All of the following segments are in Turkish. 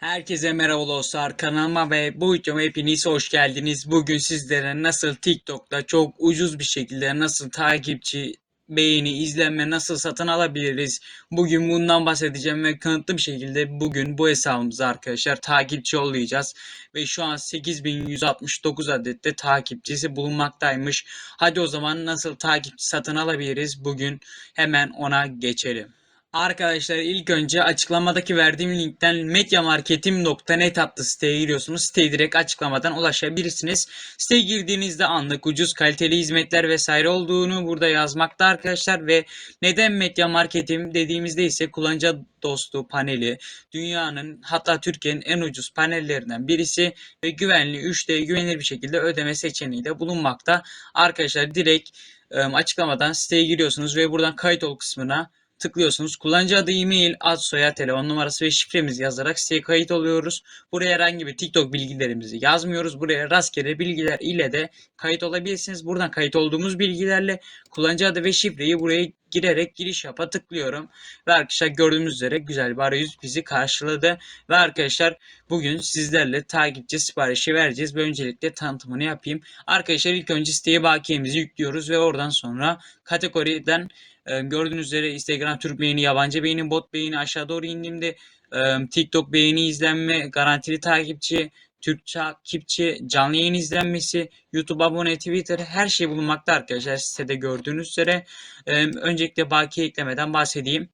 Herkese merhaba dostlar kanalıma ve bu videoma hepiniz hoş geldiniz. Bugün sizlere nasıl TikTok'ta çok ucuz bir şekilde nasıl takipçi, beğeni, izlenme nasıl satın alabiliriz? Bugün bundan bahsedeceğim ve kanıtlı bir şekilde bugün bu hesabımıza arkadaşlar takipçi yollayacağız. Ve şu an 8169 adette takipçisi bulunmaktaymış. Hadi o zaman nasıl takipçi satın alabiliriz? Bugün hemen ona geçelim. Arkadaşlar ilk önce açıklamadaki verdiğim linkten medyamarketim.net adlı siteye giriyorsunuz. Siteye direkt açıklamadan ulaşabilirsiniz. Siteye girdiğinizde anlık ucuz kaliteli hizmetler vesaire olduğunu burada yazmakta arkadaşlar ve neden medya marketim dediğimizde ise kullanıcı dostu paneli dünyanın hatta Türkiye'nin en ucuz panellerinden birisi ve güvenli 3D güvenilir bir şekilde ödeme seçeneği de bulunmakta. Arkadaşlar direkt ım, açıklamadan siteye giriyorsunuz ve buradan kayıt ol kısmına tıklıyorsunuz. Kullanıcı adı, e-mail, ad, soyad, telefon numarası ve şifremizi yazarak siteye kayıt oluyoruz. Buraya herhangi bir TikTok bilgilerimizi yazmıyoruz. Buraya rastgele bilgiler ile de kayıt olabilirsiniz. Buradan kayıt olduğumuz bilgilerle kullanıcı adı ve şifreyi buraya girerek giriş yapa tıklıyorum. Ve arkadaşlar gördüğünüz üzere güzel bir arayüz bizi karşıladı. Ve arkadaşlar bugün sizlerle takipçi siparişi vereceğiz. Ve öncelikle tanıtımını yapayım. Arkadaşlar ilk önce siteye bakiyemizi yüklüyoruz ve oradan sonra kategoriden e, gördüğünüz üzere Instagram Türk beğeni, yabancı beğeni, bot beğeni aşağı doğru indiğimde e, TikTok beğeni izlenme, garantili takipçi, Türk takipçi, canlı yayın izlenmesi, YouTube abone, Twitter her şey bulunmakta arkadaşlar sitede gördüğünüz üzere. E, öncelikle bakiye eklemeden bahsedeyim.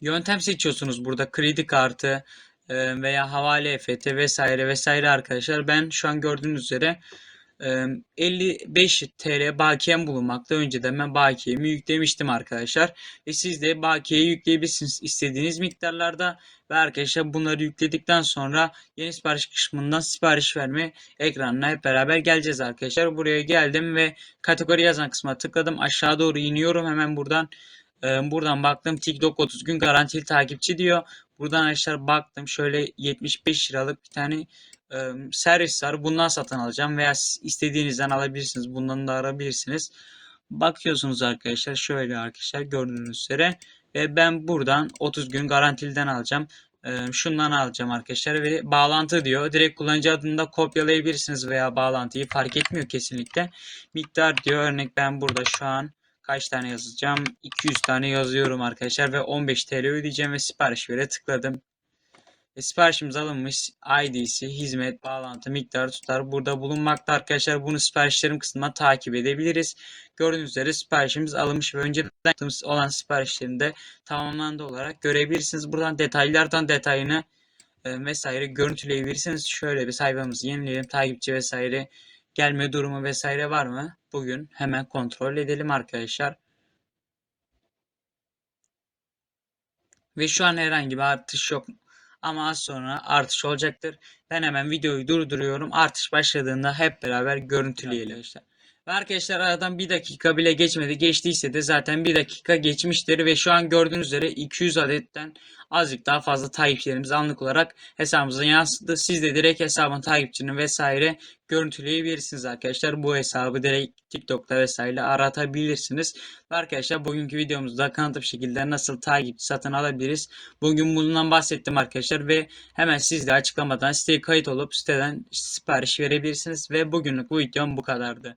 Yöntem seçiyorsunuz burada kredi kartı veya havale EFT vesaire vesaire arkadaşlar. Ben şu an gördüğünüz üzere 55 TL bakiyem bulunmakta. Önceden ben bakiyemi yüklemiştim arkadaşlar. Ve siz de bakiyeyi yükleyebilirsiniz istediğiniz miktarlarda. Ve arkadaşlar bunları yükledikten sonra yeni sipariş kısmından sipariş verme ekranına hep beraber geleceğiz arkadaşlar. Buraya geldim ve kategori yazan kısma tıkladım. Aşağı doğru iniyorum. Hemen buradan buradan baktım TikTok 30 gün garantili takipçi diyor. Buradan arkadaşlar baktım şöyle 75 liralık bir tane servis var. Bundan satın alacağım veya istediğinizden alabilirsiniz. Bundan da arabilirsiniz. Bakıyorsunuz arkadaşlar şöyle arkadaşlar gördüğünüz üzere ve ben buradan 30 gün garantiliden alacağım. Şundan alacağım arkadaşlar ve bağlantı diyor. Direkt kullanıcı adını da kopyalayabilirsiniz veya bağlantıyı fark etmiyor kesinlikle. Miktar diyor. Örnek ben burada şu an kaç tane yazacağım? 200 tane yazıyorum arkadaşlar ve 15 TL ödeyeceğim ve sipariş vere tıkladım. Ve siparişimiz alınmış. ID'si, hizmet, bağlantı, miktarı tutar burada bulunmakta arkadaşlar. Bunu siparişlerim kısmına takip edebiliriz. Gördüğünüz üzere siparişimiz alınmış ve önceden yaptığımız olan siparişlerini de tamamlandı olarak görebilirsiniz. Buradan detaylardan detayını e, vesaire görüntüleyebilirsiniz. Şöyle bir sayfamızı yenileyelim. Takipçi vesaire gelme durumu vesaire var mı? Bugün hemen kontrol edelim arkadaşlar. Ve şu an herhangi bir artış yok. Ama az sonra artış olacaktır. Ben hemen videoyu durduruyorum. Artış başladığında hep beraber görüntüleyelim işte. Arkadaşlar aradan bir dakika bile geçmedi. Geçtiyse de zaten bir dakika geçmiştir. Ve şu an gördüğünüz üzere 200 adetten azıcık daha fazla takipçilerimiz anlık olarak hesabımıza yansıdı. Siz de direkt hesabın takipçini vesaire görüntüleyebilirsiniz arkadaşlar. Bu hesabı direkt TikTok'ta vesaire aratabilirsiniz. Ve arkadaşlar bugünkü videomuzda kanıtlı bir şekilde nasıl takipçi satın alabiliriz. Bugün bundan bahsettim arkadaşlar ve hemen siz de açıklamadan siteye kayıt olup siteden sipariş verebilirsiniz. Ve bugünlük bu videom bu kadardı.